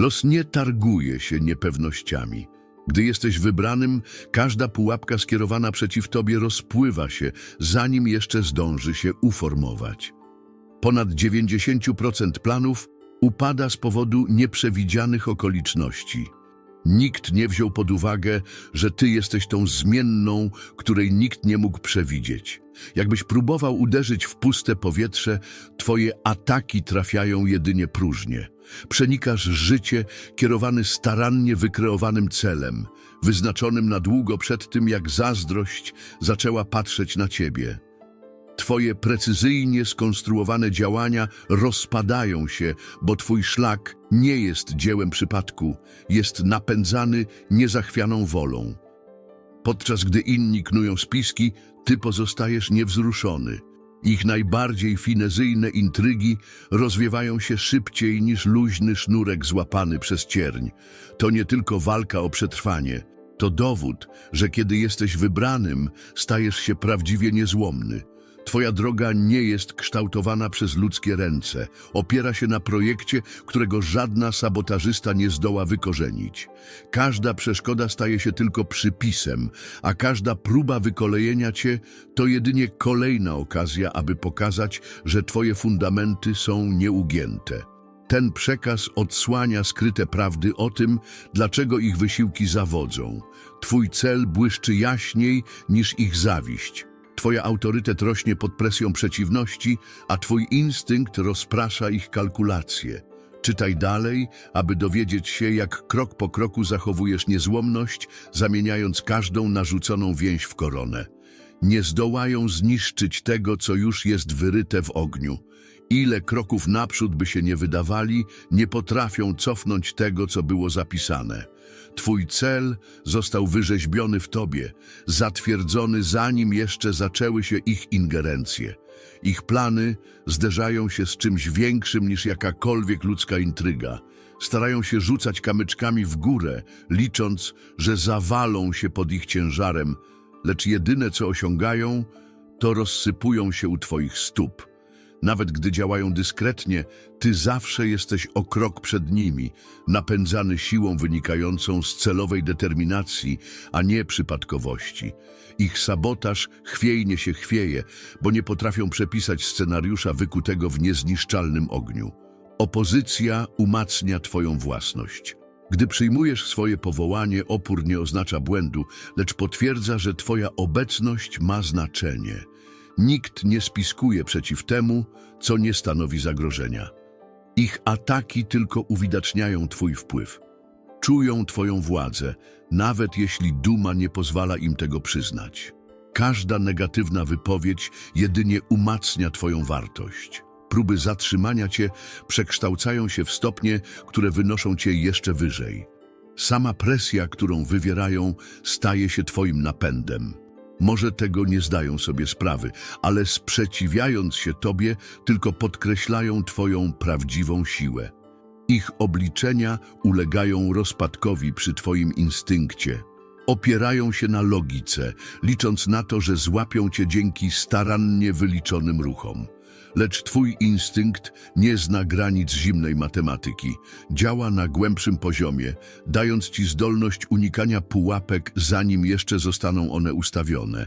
Los nie targuje się niepewnościami. Gdy jesteś wybranym, każda pułapka skierowana przeciw tobie rozpływa się, zanim jeszcze zdąży się uformować. Ponad 90% planów upada z powodu nieprzewidzianych okoliczności. Nikt nie wziął pod uwagę, że ty jesteś tą zmienną, której nikt nie mógł przewidzieć. Jakbyś próbował uderzyć w puste powietrze, twoje ataki trafiają jedynie próżnie. Przenikasz życie kierowany starannie wykreowanym celem, wyznaczonym na długo przed tym, jak zazdrość zaczęła patrzeć na ciebie. Twoje precyzyjnie skonstruowane działania rozpadają się, bo Twój szlak nie jest dziełem przypadku, jest napędzany niezachwianą wolą. Podczas gdy inni knują spiski, Ty pozostajesz niewzruszony. Ich najbardziej finezyjne intrygi rozwiewają się szybciej niż luźny sznurek złapany przez cierń. To nie tylko walka o przetrwanie, to dowód, że kiedy jesteś wybranym, stajesz się prawdziwie niezłomny. Twoja droga nie jest kształtowana przez ludzkie ręce. Opiera się na projekcie, którego żadna sabotażysta nie zdoła wykorzenić. Każda przeszkoda staje się tylko przypisem, a każda próba wykolejenia cię to jedynie kolejna okazja, aby pokazać, że twoje fundamenty są nieugięte. Ten przekaz odsłania skryte prawdy o tym, dlaczego ich wysiłki zawodzą. Twój cel błyszczy jaśniej niż ich zawiść. Twoja autorytet rośnie pod presją przeciwności, a twój instynkt rozprasza ich kalkulacje. Czytaj dalej, aby dowiedzieć się, jak krok po kroku zachowujesz niezłomność, zamieniając każdą narzuconą więź w koronę. Nie zdołają zniszczyć tego, co już jest wyryte w ogniu. Ile kroków naprzód by się nie wydawali, nie potrafią cofnąć tego, co było zapisane. Twój cel został wyrzeźbiony w tobie, zatwierdzony zanim jeszcze zaczęły się ich ingerencje. Ich plany zderzają się z czymś większym niż jakakolwiek ludzka intryga. Starają się rzucać kamyczkami w górę, licząc, że zawalą się pod ich ciężarem, lecz jedyne co osiągają, to rozsypują się u twoich stóp. Nawet gdy działają dyskretnie, ty zawsze jesteś o krok przed nimi, napędzany siłą wynikającą z celowej determinacji, a nie przypadkowości. Ich sabotaż chwiejnie się chwieje, bo nie potrafią przepisać scenariusza wykutego w niezniszczalnym ogniu. Opozycja umacnia twoją własność. Gdy przyjmujesz swoje powołanie, opór nie oznacza błędu, lecz potwierdza, że twoja obecność ma znaczenie. Nikt nie spiskuje przeciw temu, co nie stanowi zagrożenia. Ich ataki tylko uwidaczniają Twój wpływ. Czują Twoją władzę, nawet jeśli duma nie pozwala im tego przyznać. Każda negatywna wypowiedź jedynie umacnia Twoją wartość. Próby zatrzymania Cię przekształcają się w stopnie, które wynoszą Cię jeszcze wyżej. Sama presja, którą wywierają, staje się Twoim napędem. Może tego nie zdają sobie sprawy, ale sprzeciwiając się Tobie, tylko podkreślają Twoją prawdziwą siłę. Ich obliczenia ulegają rozpadkowi przy Twoim instynkcie. Opierają się na logice, licząc na to, że złapią Cię dzięki starannie wyliczonym ruchom. Lecz Twój instynkt nie zna granic zimnej matematyki. Działa na głębszym poziomie, dając Ci zdolność unikania pułapek, zanim jeszcze zostaną one ustawione.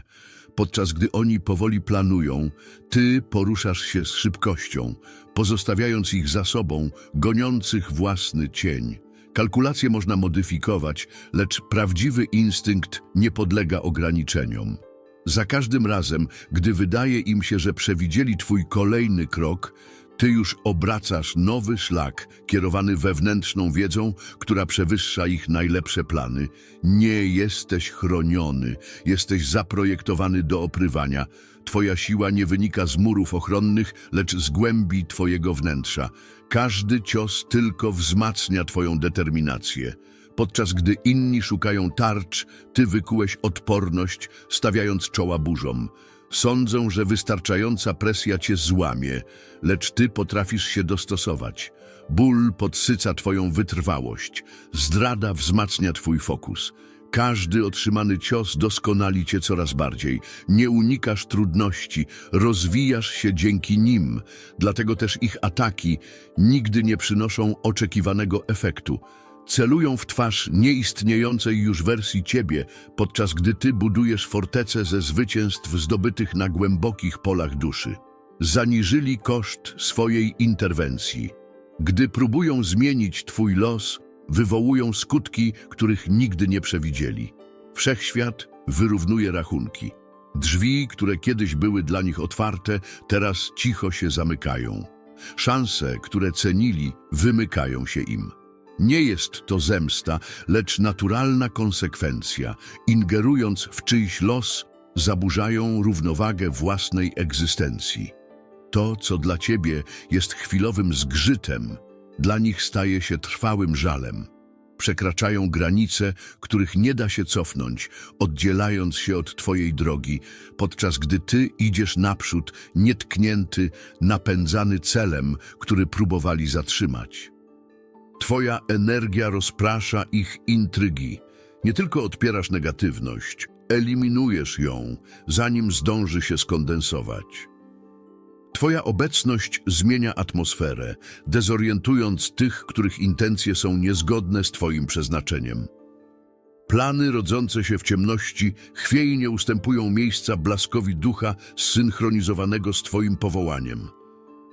Podczas gdy oni powoli planują, Ty poruszasz się z szybkością, pozostawiając ich za sobą, goniących własny cień. Kalkulacje można modyfikować, lecz prawdziwy instynkt nie podlega ograniczeniom. Za każdym razem, gdy wydaje im się, że przewidzieli twój kolejny krok, ty już obracasz nowy szlak kierowany wewnętrzną wiedzą, która przewyższa ich najlepsze plany. Nie jesteś chroniony, jesteś zaprojektowany do oprywania. Twoja siła nie wynika z murów ochronnych, lecz z głębi twojego wnętrza. Każdy cios tylko wzmacnia twoją determinację. Podczas gdy inni szukają tarcz, ty wykułeś odporność, stawiając czoła burzom. Sądzą, że wystarczająca presja cię złamie, lecz ty potrafisz się dostosować. Ból podsyca twoją wytrwałość, zdrada wzmacnia twój fokus. Każdy otrzymany cios doskonali cię coraz bardziej. Nie unikasz trudności, rozwijasz się dzięki nim. Dlatego też ich ataki nigdy nie przynoszą oczekiwanego efektu. Celują w twarz nieistniejącej już wersji ciebie, podczas gdy ty budujesz fortecę ze zwycięstw zdobytych na głębokich polach duszy. Zaniżyli koszt swojej interwencji. Gdy próbują zmienić twój los, wywołują skutki, których nigdy nie przewidzieli. Wszechświat wyrównuje rachunki. Drzwi, które kiedyś były dla nich otwarte, teraz cicho się zamykają. Szanse, które cenili, wymykają się im. Nie jest to zemsta, lecz naturalna konsekwencja. Ingerując w czyjś los, zaburzają równowagę własnej egzystencji. To, co dla ciebie jest chwilowym zgrzytem, dla nich staje się trwałym żalem. Przekraczają granice, których nie da się cofnąć, oddzielając się od twojej drogi, podczas gdy ty idziesz naprzód, nietknięty, napędzany celem, który próbowali zatrzymać. Twoja energia rozprasza ich intrygi. Nie tylko odpierasz negatywność, eliminujesz ją, zanim zdąży się skondensować. Twoja obecność zmienia atmosferę, dezorientując tych, których intencje są niezgodne z Twoim przeznaczeniem. Plany rodzące się w ciemności chwiejnie ustępują miejsca blaskowi ducha zsynchronizowanego z Twoim powołaniem.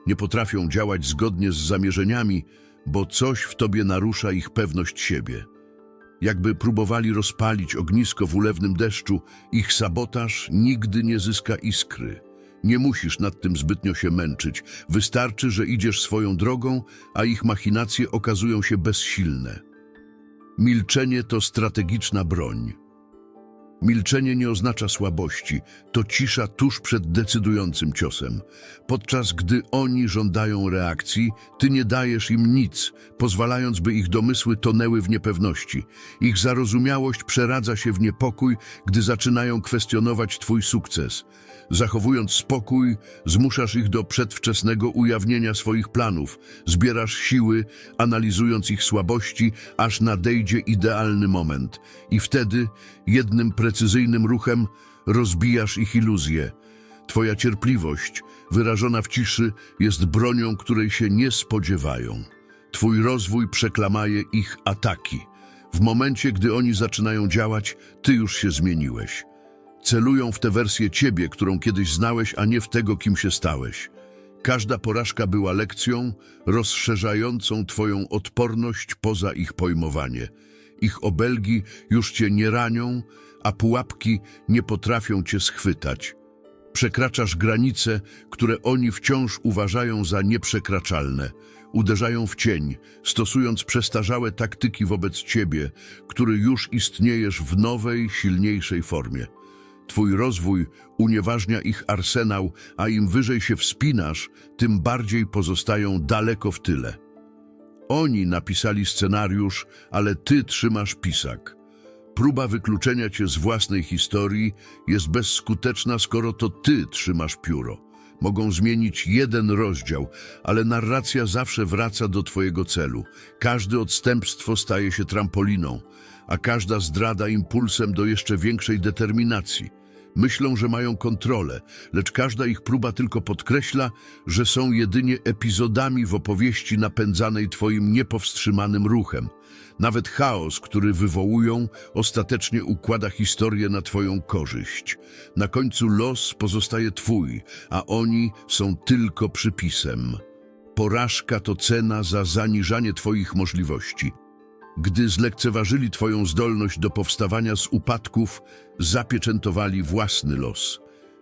Nie potrafią działać zgodnie z zamierzeniami, bo coś w Tobie narusza ich pewność siebie. Jakby próbowali rozpalić ognisko w ulewnym deszczu, ich sabotaż nigdy nie zyska iskry. Nie musisz nad tym zbytnio się męczyć. Wystarczy, że idziesz swoją drogą, a ich machinacje okazują się bezsilne. Milczenie to strategiczna broń. Milczenie nie oznacza słabości, to cisza tuż przed decydującym ciosem. Podczas gdy oni żądają reakcji, ty nie dajesz im nic, pozwalając, by ich domysły tonęły w niepewności. Ich zarozumiałość przeradza się w niepokój, gdy zaczynają kwestionować twój sukces. Zachowując spokój, zmuszasz ich do przedwczesnego ujawnienia swoich planów, zbierasz siły, analizując ich słabości, aż nadejdzie idealny moment. I wtedy, jednym precyzyjnym ruchem, rozbijasz ich iluzje. Twoja cierpliwość, wyrażona w ciszy, jest bronią, której się nie spodziewają. Twój rozwój przeklamaje ich ataki. W momencie, gdy oni zaczynają działać, ty już się zmieniłeś. Celują w tę wersję ciebie, którą kiedyś znałeś, a nie w tego, kim się stałeś. Każda porażka była lekcją, rozszerzającą twoją odporność poza ich pojmowanie. Ich obelgi już cię nie ranią, a pułapki nie potrafią cię schwytać. Przekraczasz granice, które oni wciąż uważają za nieprzekraczalne. Uderzają w cień, stosując przestarzałe taktyki wobec ciebie, który już istniejesz w nowej, silniejszej formie. Twój rozwój unieważnia ich arsenał, a im wyżej się wspinasz, tym bardziej pozostają daleko w tyle. Oni napisali scenariusz, ale ty trzymasz pisak. Próba wykluczenia cię z własnej historii jest bezskuteczna, skoro to ty trzymasz pióro. Mogą zmienić jeden rozdział, ale narracja zawsze wraca do twojego celu. Każde odstępstwo staje się trampoliną, a każda zdrada impulsem do jeszcze większej determinacji. Myślą, że mają kontrolę, lecz każda ich próba tylko podkreśla, że są jedynie epizodami w opowieści napędzanej twoim niepowstrzymanym ruchem. Nawet chaos, który wywołują, ostatecznie układa historię na twoją korzyść. Na końcu los pozostaje twój, a oni są tylko przypisem. Porażka to cena za zaniżanie twoich możliwości. Gdy zlekceważyli Twoją zdolność do powstawania z upadków, zapieczętowali własny los.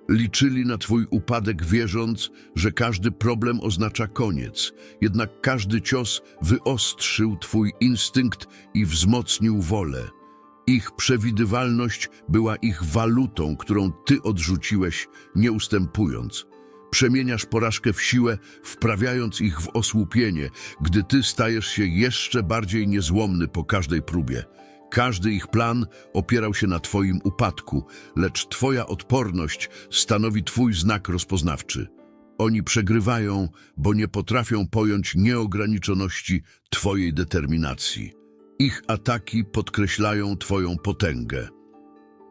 Liczyli na Twój upadek, wierząc, że każdy problem oznacza koniec. Jednak każdy cios wyostrzył Twój instynkt i wzmocnił wolę. Ich przewidywalność była ich walutą, którą Ty odrzuciłeś, nie ustępując. Przemieniasz porażkę w siłę, wprawiając ich w osłupienie, gdy ty stajesz się jeszcze bardziej niezłomny po każdej próbie. Każdy ich plan opierał się na twoim upadku, lecz twoja odporność stanowi twój znak rozpoznawczy. Oni przegrywają, bo nie potrafią pojąć nieograniczoności twojej determinacji. Ich ataki podkreślają Twoją potęgę.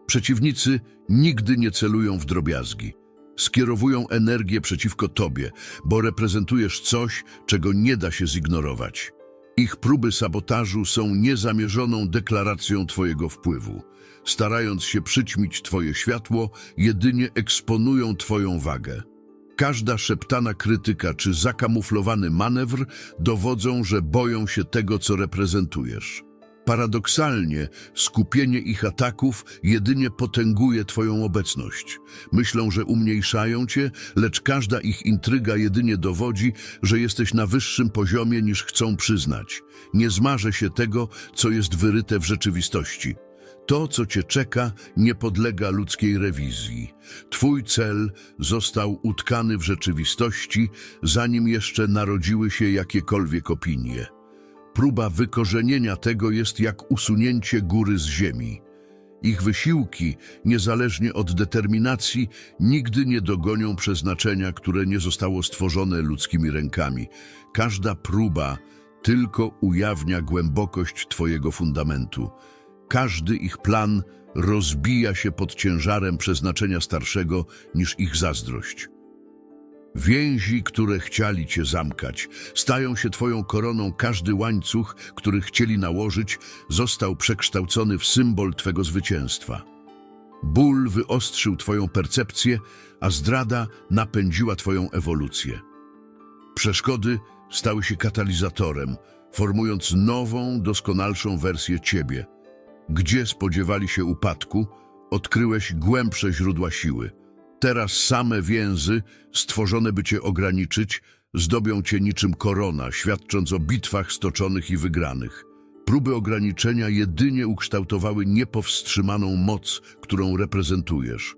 Przeciwnicy nigdy nie celują w drobiazgi. Skierowują energię przeciwko Tobie, bo reprezentujesz coś, czego nie da się zignorować. Ich próby sabotażu są niezamierzoną deklaracją Twojego wpływu. Starając się przyćmić Twoje światło, jedynie eksponują Twoją wagę. Każda szeptana krytyka czy zakamuflowany manewr dowodzą, że boją się tego, co reprezentujesz. Paradoksalnie, skupienie ich ataków jedynie potęguje Twoją obecność. Myślą, że umniejszają Cię, lecz każda ich intryga jedynie dowodzi, że jesteś na wyższym poziomie niż chcą przyznać. Nie zmarzę się tego, co jest wyryte w rzeczywistości. To, co Cię czeka, nie podlega ludzkiej rewizji. Twój cel został utkany w rzeczywistości, zanim jeszcze narodziły się jakiekolwiek opinie. Próba wykorzenienia tego jest jak usunięcie góry z ziemi. Ich wysiłki, niezależnie od determinacji, nigdy nie dogonią przeznaczenia, które nie zostało stworzone ludzkimi rękami. Każda próba tylko ujawnia głębokość Twojego fundamentu. Każdy ich plan rozbija się pod ciężarem przeznaczenia starszego niż ich zazdrość. Więzi, które chcieli cię zamkać, stają się twoją koroną. Każdy łańcuch, który chcieli nałożyć, został przekształcony w symbol twego zwycięstwa. Ból wyostrzył twoją percepcję, a zdrada napędziła twoją ewolucję. Przeszkody stały się katalizatorem, formując nową, doskonalszą wersję ciebie. Gdzie spodziewali się upadku, odkryłeś głębsze źródła siły. Teraz same więzy, stworzone by cię ograniczyć, zdobią cię niczym korona, świadcząc o bitwach stoczonych i wygranych. Próby ograniczenia jedynie ukształtowały niepowstrzymaną moc, którą reprezentujesz.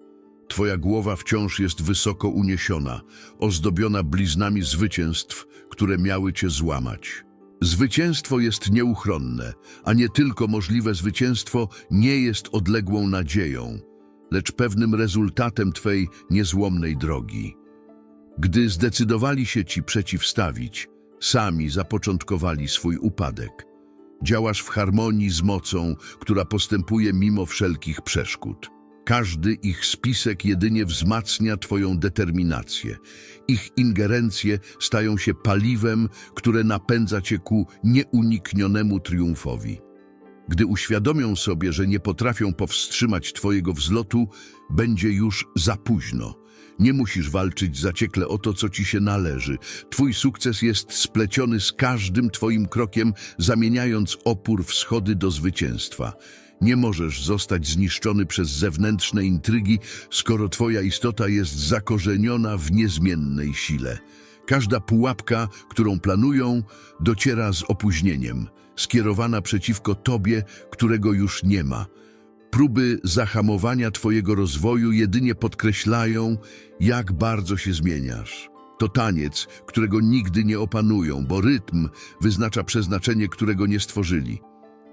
Twoja głowa wciąż jest wysoko uniesiona, ozdobiona bliznami zwycięstw, które miały cię złamać. Zwycięstwo jest nieuchronne, a nie tylko możliwe zwycięstwo nie jest odległą nadzieją, lecz pewnym rezultatem Twej niezłomnej drogi. Gdy zdecydowali się Ci przeciwstawić, sami zapoczątkowali swój upadek. Działasz w harmonii z mocą, która postępuje mimo wszelkich przeszkód. Każdy ich spisek jedynie wzmacnia Twoją determinację. Ich ingerencje stają się paliwem, które napędza Cię ku nieuniknionemu triumfowi. Gdy uświadomią sobie, że nie potrafią powstrzymać Twojego wzlotu, będzie już za późno. Nie musisz walczyć zaciekle o to, co Ci się należy. Twój sukces jest spleciony z każdym Twoim krokiem, zamieniając opór w schody do zwycięstwa. Nie możesz zostać zniszczony przez zewnętrzne intrygi, skoro Twoja istota jest zakorzeniona w niezmiennej sile. Każda pułapka, którą planują, dociera z opóźnieniem, skierowana przeciwko Tobie, którego już nie ma. Próby zahamowania Twojego rozwoju jedynie podkreślają, jak bardzo się zmieniasz. To taniec, którego nigdy nie opanują, bo rytm wyznacza przeznaczenie, którego nie stworzyli.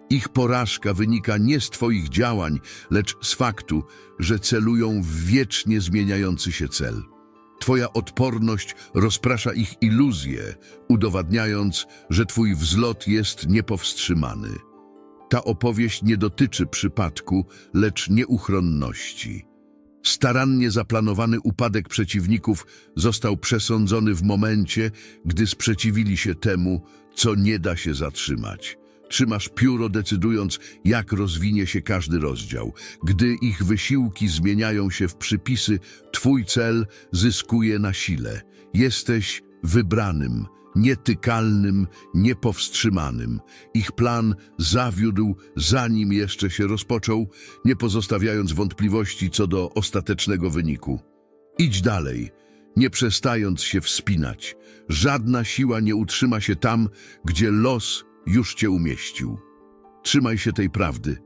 Ich porażka wynika nie z Twoich działań, lecz z faktu, że celują w wiecznie zmieniający się cel. Twoja odporność rozprasza ich iluzje, udowadniając, że Twój wzlot jest niepowstrzymany. Ta opowieść nie dotyczy przypadku, lecz nieuchronności. Starannie zaplanowany upadek przeciwników został przesądzony w momencie, gdy sprzeciwili się temu, co nie da się zatrzymać. Trzymasz pióro, decydując, jak rozwinie się każdy rozdział. Gdy ich wysiłki zmieniają się w przypisy, twój cel zyskuje na sile. Jesteś wybranym, nietykalnym, niepowstrzymanym. Ich plan zawiódł, zanim jeszcze się rozpoczął, nie pozostawiając wątpliwości co do ostatecznego wyniku. Idź dalej, nie przestając się wspinać. Żadna siła nie utrzyma się tam, gdzie los już cię umieścił. Trzymaj się tej prawdy.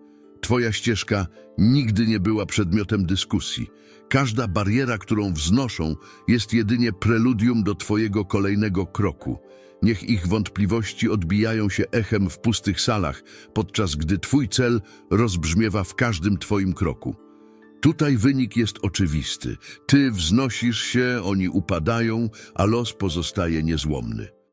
Twoja ścieżka nigdy nie była przedmiotem dyskusji. Każda bariera, którą wznoszą, jest jedynie preludium do Twojego kolejnego kroku. Niech ich wątpliwości odbijają się echem w pustych salach, podczas gdy Twój cel rozbrzmiewa w każdym Twoim kroku. Tutaj wynik jest oczywisty. Ty wznosisz się, oni upadają, a los pozostaje niezłomny.